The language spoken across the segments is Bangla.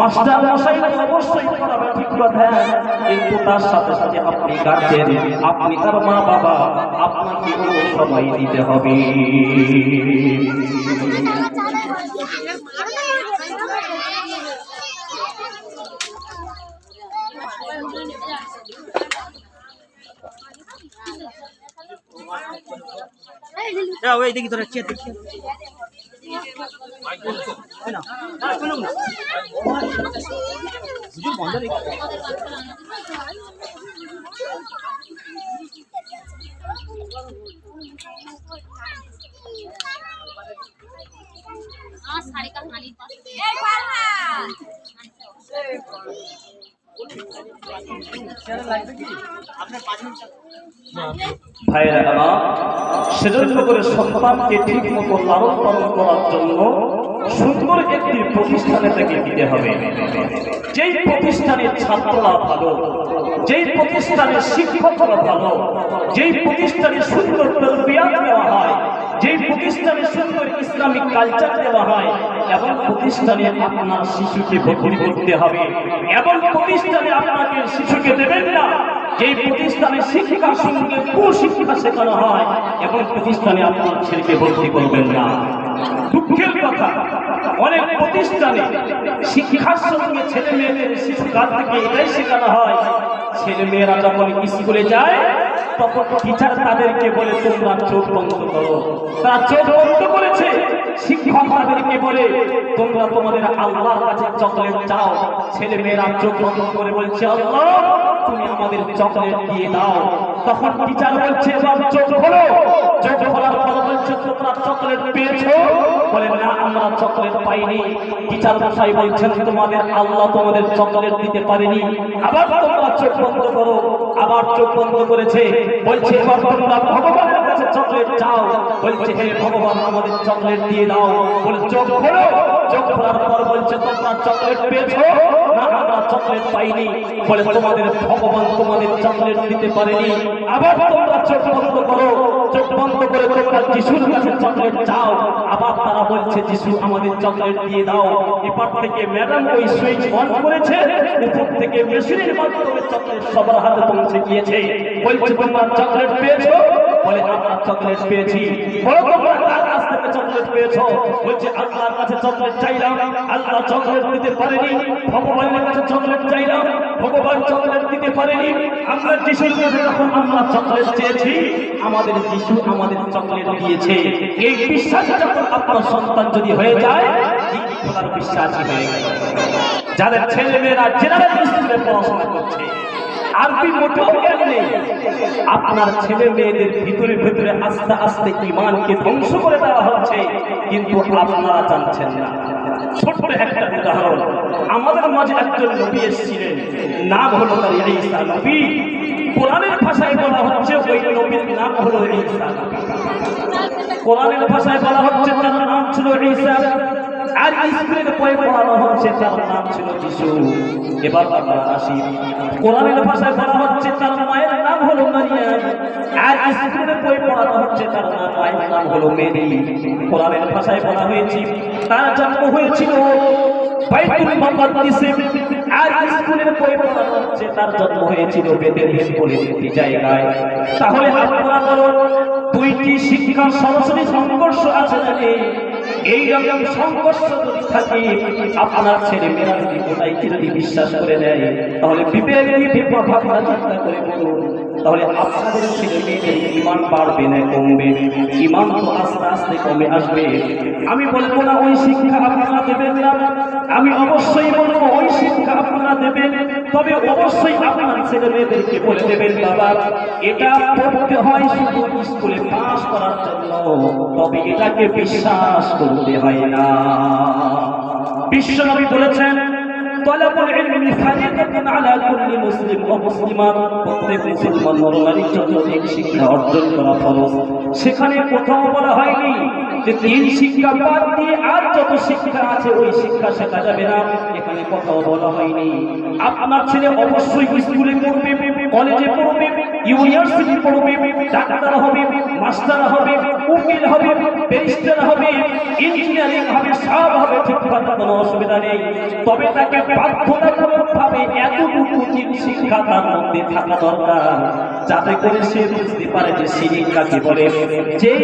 মাস্টার মশাই অবশ্যই পড়াবে ঠিক কথা কিন্তু তার সাথে সাথে আপনি গার্জেন আপনি তার তোরা চেয়ে আমার শাড়ি কাল মালিক ভাইরা আমার সেজন্য করে সন্তানকে ঠিক মতো লালন পালন করার জন্য সুন্দর একটি প্রতিষ্ঠানে থেকে দিতে হবে। যেই প্রতিষ্ঠানের ছাত্ররা ভালো, যেই প্রতিষ্ঠানের শিক্ষকরা ভালো, যেই প্রতিষ্ঠানে সুন্দর হয় প্রতিষ্ঠানে সুন্দর ইসলামিক কালচার দেওয়া হয় এবং প্রতিষ্ঠানে আপনার শিশুকে ভর্তি করতে হবে এবং প্রতিষ্ঠানে আপনাকে শিশুকে দেবেন না। যেই প্রতিষ্ঠানে শিক্ষিকার সঙ্গে কুশিক্ষা শেখানো হয় এবং প্রতিষ্ঠানে আপনার ছেলেকে ভর্তি করবেন না। দুঃখের কথা, অনেক প্রতিষ্ঠানে শিক্ষার সঙ্গে ছেলে মেয়েদের শিশু কাল থেকে এটাই শেখানো হয়। ছেলে মেয়েরা যখন স্কুলে যায় তখন টিচার তাদেরকে বলে, তোমরা চোখ বন্ধ করো। তারা চোখ বন্ধ করেছে। শিক্ষক তাদেরকে বলে, তোমরা তোমাদের আল্লাহর কাছে চকলেট চাও। ছেলে মেয়েরা চোখ বন্ধ করে বলছে, আল্লাহ, তুমি আমাদের চকলেট দিয়ে দাও। তখন টিচার বলছে, এবার চোখ খোলো। চোখ খোলার পর বলছে, তোমরা চকলেট পেয়েছ? বলে, না, আমরা চকলেট পাইনি। টিচার মশাই বলছেন, তোমাদের আল্লাহ তোমাদের চকলেট দিতে পারেনি। আবার তোমরা চোখ বন্ধ করো। আবার চোখ বন্ধ করেছে। বলছে এবার তোমরা ভগবানের চকলেট চাও। বলছে, হে ভগবান, আমাদের চকলেট দিয়ে দাও। বলে, চোখ খোলো। চোখ খোলার পর বলছে, তোমরা চকলেট পেয়েছ? আমরা চকলেট পাইনি। বলে তোমাদের ভগবান তোমাদের চকলেট দিতে পারেনি। আবার তোমরা চোখ বন্ধ করো। চোখ বন্ধ করে তোমরা যিশুর কাছে চকলেট চাও। আবার তারা বলছে, যিশু, আমাদের চকলেট দিয়ে দাও। এপার থেকে ম্যাডাম ওই সুইচ অন করেছে। উপর থেকে মেশিনের মাধ্যমে চকলেট সবার হাতে পৌঁছে গিয়েছে। বলছে, তোমরা চকলেট পেয়েছ? বলে, আমরা চকলেট পেয়েছি। বলো চকলেট পেয়েছ? বলছে, আল্লাহর কাছে চকলেট চাইলাম। আল্লাহ চকলেট দিতে পারেনি। ভগবানের কাছে চকলেট চাইলাম। ভগবান চকলেট দিতে পারেনি। আমরা যিশুর কাছে যখন আমরা চকলেট চেয়েছি। আমাদের যিশু আমাদের চকলেট দিয়েছে। এই বিশ্বাস যখন আপনার সন্তান যদি হয়ে যায় বিশ্বাসী হয়ে যাদের ছেলে মেয়েরা জেনারেল স্কুলে পড়াশোনা করছে আরবি মোটেও জ্ঞান নেই। আপনার ছেলে মেয়েদের ভিতরে ভিতরে আস্তে আস্তে ইমানকে ধ্বংস করে দেওয়া হচ্ছে, কিন্তু আপনারা জানছেন না। ছোট্ট একটা উদাহরণ। আমাদের মাঝে একজন নবী এসেছিলেন, নাম হলো তার ঈসা নবী। কোরআনের ভাষায় বলা হচ্ছে ওই নবীর নাম হলো ঈসা কোরআনের ভাষায় বলা হচ্ছে তার নাম ছিল ঈসা। আর স্কুলের বই পড়ানো হচ্ছে, তার নাম ছিল যিশু। এবার আমরা আসি। কোরআনের ভাষায় বলা হচ্ছে, তার মায়ের নাম হলো মারিয়াম। আর পড়ানো হচ্ছে, তার নাম মায়ের নাম হলো মেরি। কোরআনের ভাষায় বলা হয়েছে, তার জন্ম হয়েছিল বাইতুল মুকাদ্দাসে। আর স্কুলের বই পড়ানো হচ্ছে, তার জন্ম হয়েছিল বেতেলহেম বলে একটি জায়গায়। তাহলে আপনারা বলুন দুইটি শিক্ষার সরাসরি সংঘর্ষ আছে? এই রকম সংঘর্ষ যদি থাকে, আপনার ছেলে মেয়েরা যদি কোথায়কে যদি বিশ্বাস করে নেয়, তাহলে বিবেক দিয়ে ভাবনা চিন্তা করে বলুন, তাহলে আপনাদের ছেলে মেয়েদের ইমান বাড়বে না কমবে? ইমান তো আস্তে আস্তে কমে আসবে। আমি বলব না ওই শিক্ষা আপনারা দেবেন না। আমি অবশ্যই বলব ওই শিক্ষা আপনারা দেবেন। তবে অবশ্যই আপনার ছেলে মেয়েদেরকে বলে দেবেন, বাবা, এটা পড়তে হয় শুধু স্কুলে পাস করার জন্য, তবে এটাকে বিশ্বাস করতে হয় বিশ্বনবী বলেছেন তলাবুল ইলমি ফারিদাতুন আলা মুসলিম মুসলিমাত প্রত্যেক মুসলমান জন্য শিক্ষা অর্জন করা ফরজ, সেখানে কোথাও বলা হয়নি যে তিন শিক্ষা বাদ দিয়ে আর যত শিক্ষা আছে, ওই শিক্ষা শেখা যাবে না। এখানে কোথাও বলা হয়নি। আপনার ছেলে অবশ্যই স্কুলে পড়বে, কলেজে পড়বে, ইউনিভার্সিটি পড়বে, ডাক্তার হবে, মাস্টার হবে, উকিল হবে, ব্যারিস্টার হবে, ইঞ্জিনিয়ারিং হবে, সব হবে, ঠিকঠাক, কোনো অসুবিধা নেই। তবে তাকে বাধ্যতামূলক এতটুকু শিক্ষা তার মধ্যে থাকা দরকার, যাতে করে সে বুঝতে পারে যে সিরিক কাকে বলে। যেই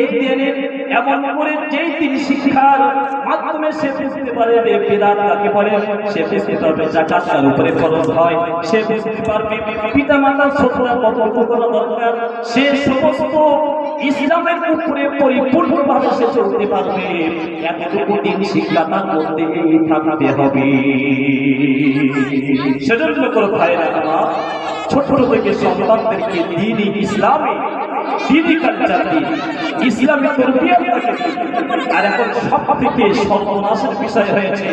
এমন করে যেই দিন শিক্ষার মাধ্যমে সে পারে যে বেদাত বলে, সে বুঝতে পারবে জাকাত তার উপরে খরচ হয়। সে বুঝতে পারবে পিতা মাতার শ্রদ্ধা কতটুকু করা দরকার। সে সমস্ত ইসলামের উপরে পরিপূর্ণভাবে সে চলতে পারবে। এতটুকু দিন শিক্ষা তার মধ্যে থাকতে হবে। সেজন্য করে ভাইরা আমার ছোট থেকে সন্তানদেরকে দিনই ইসলামে, দিনই কালচার দিন। আর এখন সব থেকে সর্বনাশের বিষয় হয়েছে,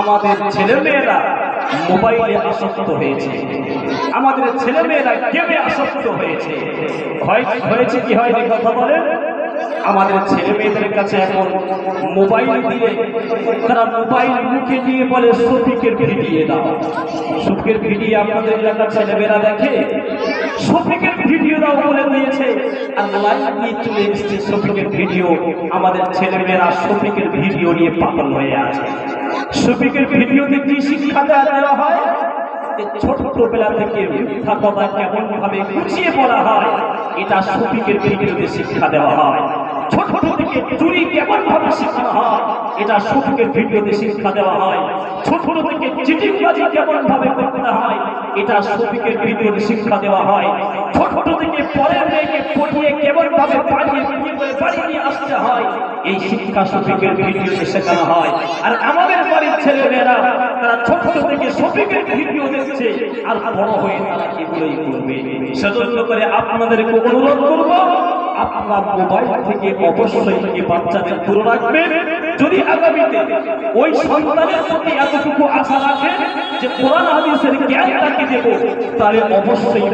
আমাদের ছেলেমেয়েরা মোবাইলে আসক্ত হয়েছে। আমাদের ছেলেমেয়েরা গেমে আসক্ত হয়েছে। হয় হয়েছে, কি হয় কথা বলেন? আমাদের ছেলে মেয়েদের কাছে এখন মোবাইল দিয়ে তারা মোবাইল মুখে দিয়ে বলে, শফিকের ভিডিও দাও। শফিকের ভিডিও আপনাদের এলাকার ছেলেমেয়েরা দেখে? শফিকের ভিডিও দাও বলে দিয়েছে। আর লাইভ নিয়ে চলে এসেছে ভিডিও। আমাদের ছেলেমেয়েরা শফিকের ভিডিও নিয়ে পাগল হয়ে আছে। শফিকের ভিডিওতে কি দেওয়া দেওয়া ছোট বেলা থেকে মিথ্যা কথা কেমন ভাবে গুছিয়ে বলা হয়, এটা শফিকের বিরুদ্ধে শিক্ষা দেওয়া হয়। চুরি হয়? এটা শিক্ষা দেওয়া হয়। ছোট থেকে হয়? এটা শিক্ষা দেওয়া হয়। ছোট থেকে পরের মেয়েকে পড়িয়ে কেমন ভাবে নিয়ে আসতে হয়। এই শিক্ষা শফিকের ভিডিওতে শেখানো হয়। আর আমাদের বাড়ির ছেলেমেয়েরা, তারা ছোট থেকে শফিকের ভিডিও দেখছে, আর বড় হয়ে তারা করবে। সেজন্য করে আপনাদেরকে অনুরোধ করব আপনার মোবাইল থেকে অবশ্যই এই বাচ্চাদের দূরে রাখবেন? যদি আগামীতে ওই সন্তানের প্রতি এতটুকু আশা রাখেন যে কোরআন হাদিসের জ্ঞান তাকে দেব, তাহলে অবশ্যই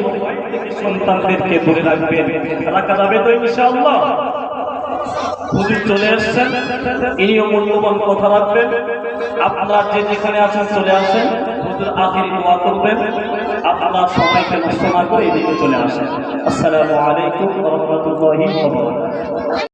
সন্তানদেরকে দূরে রাখবেন। রাখা যাবে তো ইনশাআল্লাহ? হুজুর চলে এসছেন, ইনিও মূল্যবান কথা রাখবেন। আপনারা যে যেখানে আছেন চলে আসেন, হুজুর আখিরি দোয়া করবেন। আপনারা সবাইকে নষ্ট না করে এদিকে চলে আসেন। আসসালামু আলাইকুম রাহমাতুল্লাহি